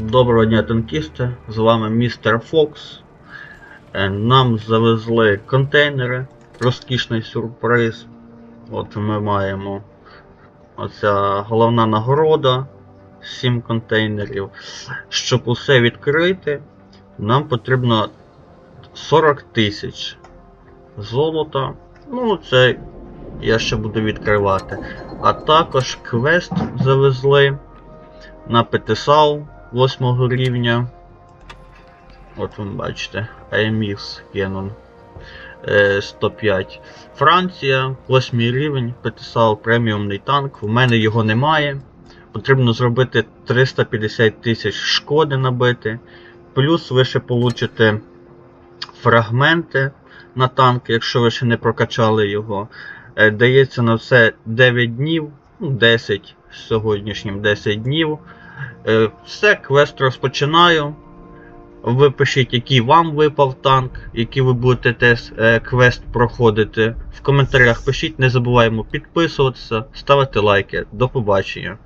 Доброго дня, танкісти! З вами містер Фокс. Е, Нам завезли контейнери. Розкішний сюрприз. От ми маємо оця головна нагорода. 7 контейнерів. Щоб усе відкрити, нам потрібно 40 тисяч золота. Ну, це я ще буду відкривати. А також квест завезли на Петесау 8 рівня. От ви бачите, Canon е, 105. Франція, 8 рівень, Петесау преміумний танк. У мене його немає. Потрібно зробити 350 тисяч шкоди набити. Плюс ви ще получите фрагменти на танк, якщо ви ще не прокачали його. Е, Дається на все 9 днів, ну 10 сьогоднішнім 10 днів. Е, Все, квест розпочинаю. Ви пишіть, який вам випав танк, який ви будете тест, е, квест проходити. В коментарях пишіть, не забуваємо підписуватися, ставити лайки. До побачення.